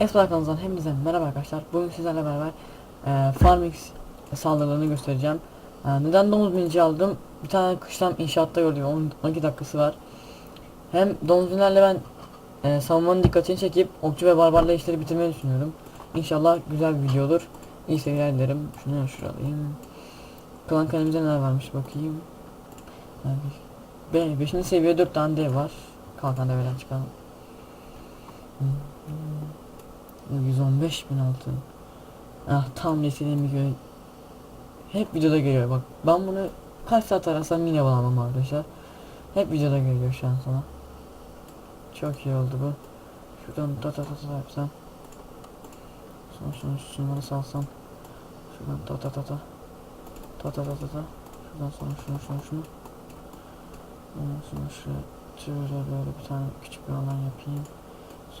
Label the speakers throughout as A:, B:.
A: Esra kanalımızdan hepinize merhaba arkadaşlar. Bugün sizlerle beraber e, Farmix saldırılarını göstereceğim. E, neden domuz binci aldım? Bir tane kışlam inşaatta gördüm. 10 12 dakikası var. Hem domuz binlerle ben e, savunmanın dikkatini çekip okçu ve barbarla işleri bitirmeyi düşünüyorum. İnşallah güzel bir video olur. İyi seyirler dilerim. Şunu şuraya alayım. Klan kalemimize neler varmış bakayım. E, 5. seviye 4 tane dev var. Kalkan deveden çıkan. Hı, hı. 115 bin altın. Ah tam istediğim gibi. Hep videoda geliyor bak. Ben bunu kaç saat arasam yine bulamam arkadaşlar. Hep videoda geliyor şu an sana. Çok iyi oldu bu. Şuradan ta ta ta ta yapsam. Sonra şunu şunları salsam. Şuradan ta ta ta ta. Ta ta ta ta ta. Şuradan sonra şunu şunu şunu. Ondan sonra şuraya şöyle böyle bir tane küçük bir alan yapayım.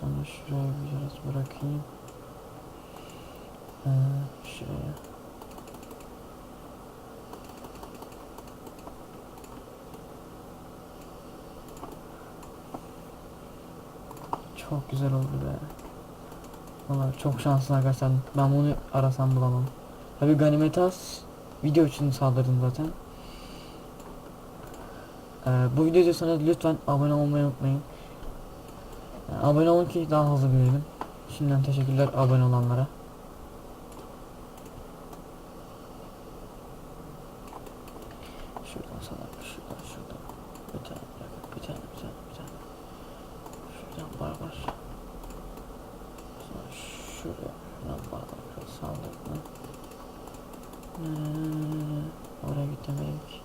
A: Sonra şuraya biraz bırakayım. Ee, şuraya. Çok güzel oldu be. Valla çok şanslı arkadaşlar. Ben bunu arasam bulamam. Tabi Ganimetas video için saldırdım zaten. Ee, bu videoyu izliyorsanız lütfen abone olmayı unutmayın. Abone olun ki daha hızlı büyüyelim. Şimdiden teşekkürler abone olanlara. Şuradan sana, şuradan, şuradan. Bir tane, bir tane, bir tane, bir tane. Şuradan barbar. Sonra şuraya, şuradan barbar. Saldırma. Ee, oraya gitmemek.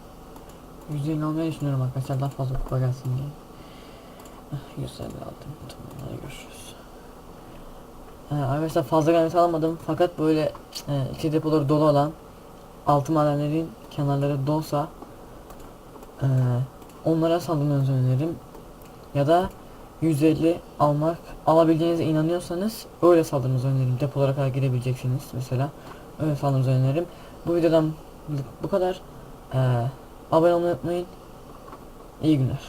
A: Yüzdeğini almayı düşünüyorum arkadaşlar daha fazla kupa gelsin diye. Ah, 150 aldım. Tamam hadi görüşürüz. Ee, arkadaşlar fazla gelmesi almadım fakat böyle e, içi depoları dolu olan altı madenlerin kenarları dolsa e, onlara saldırmanızı öneririm. Ya da 150 almak alabileceğinize inanıyorsanız öyle saldırmanızı öneririm. Depolara kadar girebileceksiniz mesela. Öyle saldırmanızı öneririm. Bu videodan bu kadar. Ee, abone olmayı unutmayın. İyi günler.